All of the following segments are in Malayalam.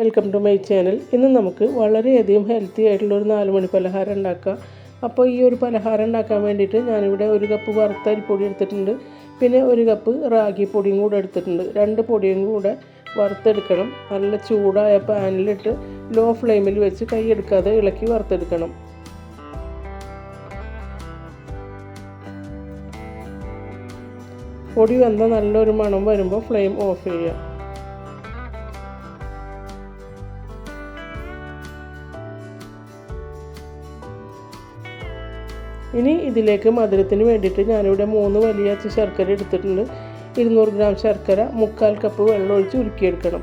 വെൽക്കം ടു മൈ ചാനൽ ഇന്ന് നമുക്ക് വളരെയധികം ഹെൽത്തി ആയിട്ടുള്ള ഒരു നാല് മണി പലഹാരം ഉണ്ടാക്കാം. അപ്പോൾ ഈ ഒരു പലഹാരം ഉണ്ടാക്കാൻ വേണ്ടിയിട്ട് ഞാനിവിടെ ഒരു കപ്പ് വറുത്ത അരിപ്പൊടി എടുത്തിട്ടുണ്ട്. പിന്നെ ഒരു കപ്പ് റാഗി പൊടിയും കൂടെ എടുത്തിട്ടുണ്ട്. രണ്ട് പൊടിയും കൂടെ വറുത്തെടുക്കണം. നല്ല ചൂടായ പാനിലിട്ട് ലോ ഫ്ലെയിമിൽ വെച്ച് കൈ എടുക്കാതെ ഇളക്കി വറുത്തെടുക്കണം. പൊടി വന്ന നല്ലൊരു മണം വരുമ്പോൾ ഫ്ലെയിം ഓഫ് ചെയ്യാം ഇനി ഇതിലേക്ക് മധുരത്തിന് വേണ്ടിയിട്ട് ഞാനിവിടെ മൂന്ന് വലിയ ശർക്കര എടുത്തിട്ടുണ്ട്. ഇരുന്നൂറ് ഗ്രാം ശർക്കര മുക്കാൽ കപ്പ് വെള്ളം ഒഴിച്ച് ഉരുക്കിയെടുക്കണം.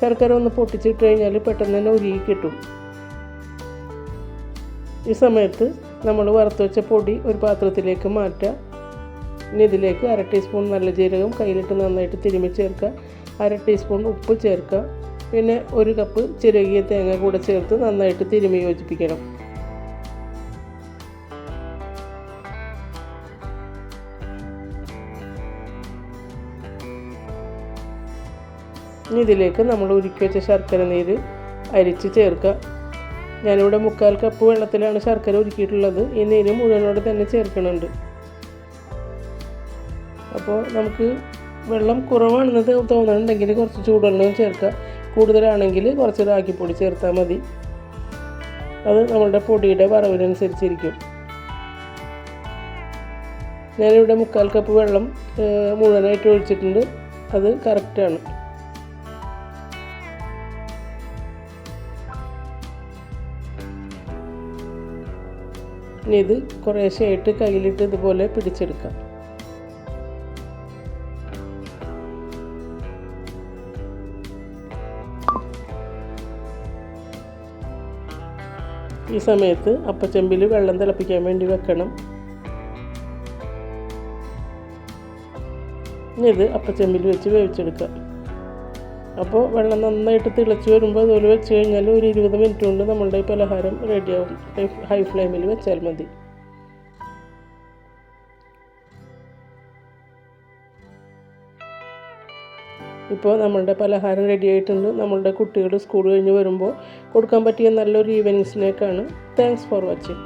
ശർക്കര ഒന്ന് പൊട്ടിച്ചിട്ട് കഴിഞ്ഞാൽ പെട്ടെന്ന് തന്നെ ഉരുകി കിട്ടും. ഈ സമയത്ത് നമ്മൾ വറുത്ത് വെച്ച പൊടി ഒരു പാത്രത്തിലേക്ക് മാറ്റുക. ഇനി ഇതിലേക്ക് അര ടീസ്പൂൺ നല്ല ജീരകം കയ്യിലിട്ട് നന്നായിട്ട് തിരുമ്മി ചേർക്കുക. അര ടീസ്പൂൺ ഉപ്പ് ചേർക്കുക. പിന്നെ ഒരു കപ്പ് ചിരകിയ തേങ്ങ കൂടെ ചേർത്ത് നന്നായിട്ട് തിരുമ്മി യോജിപ്പിക്കണം. ഇനി ഇതിലേക്ക് നമ്മൾ ഉരുക്കി വെച്ച ശർക്കര നീര് അരിച്ച് ചേർക്കുക. ഞാനിവിടെ മുക്കാൽ കപ്പ് വെള്ളത്തിലാണ് ശർക്കര ഉരുക്കിയിട്ടുള്ളത്. ഈ നീര് മുഴുവനോട് തന്നെ ചേർക്കുന്നുണ്ട് അപ്പോൾ നമുക്ക് വെള്ളം കുറവാണെന്ന് തോന്നുന്നുണ്ടെങ്കിൽ കുറച്ച് ചൂടുവെള്ളവും ചേർക്കുക. കൂടുതലാണെങ്കിൽ കുറച്ച് റാഗിപ്പൊടി ചേർത്താൽ മതി. അത് നമ്മളുടെ പൊടിയുടെ വറവിനനുസരിച്ചിരിക്കും. ഞാനിവിടെ മുക്കാൽ കപ്പ് വെള്ളം മുഴുവനായിട്ട് ഒഴിച്ചിട്ടുണ്ട്. അത് കറക്റ്റാണ് ഇനി ഇത് കുറേശ്ശെയായിട്ട് കയ്യിലിട്ട് ഇതുപോലെ പിടിച്ചെടുക്കാം. ഈ സമയത്ത് അപ്പച്ചെമ്പിൽ വെള്ളം തിളപ്പിക്കാൻ വേണ്ടി വെക്കണം. ഇനി ഇത് അപ്പച്ചെമ്പിൽ വെച്ച് വേവിച്ചെടുക്കാം. അപ്പോൾ വെള്ളം നന്നായിട്ട് തിളച്ച് വരുമ്പോൾ അതുപോലെ വെച്ച് കഴിഞ്ഞാൽ ഒരു ഇരുപത് മിനിറ്റ് കൊണ്ട് നമ്മളുടെ പലഹാരം റെഡിയാവും. ഹൈ ഫ്ലെയിമിൽ വെച്ചാൽ മതി. ഇപ്പോൾ നമ്മളുടെ പലഹാരം റെഡി ആയിട്ടുണ്ട്. നമ്മളുടെ കുട്ടികൾ സ്കൂൾ കഴിഞ്ഞ് വരുമ്പോൾ കൊടുക്കാൻ പറ്റിയ നല്ലൊരു ഈവനിങ് സ്നാക്കാണ് താങ്ക്സ് ഫോർ വാച്ചിങ്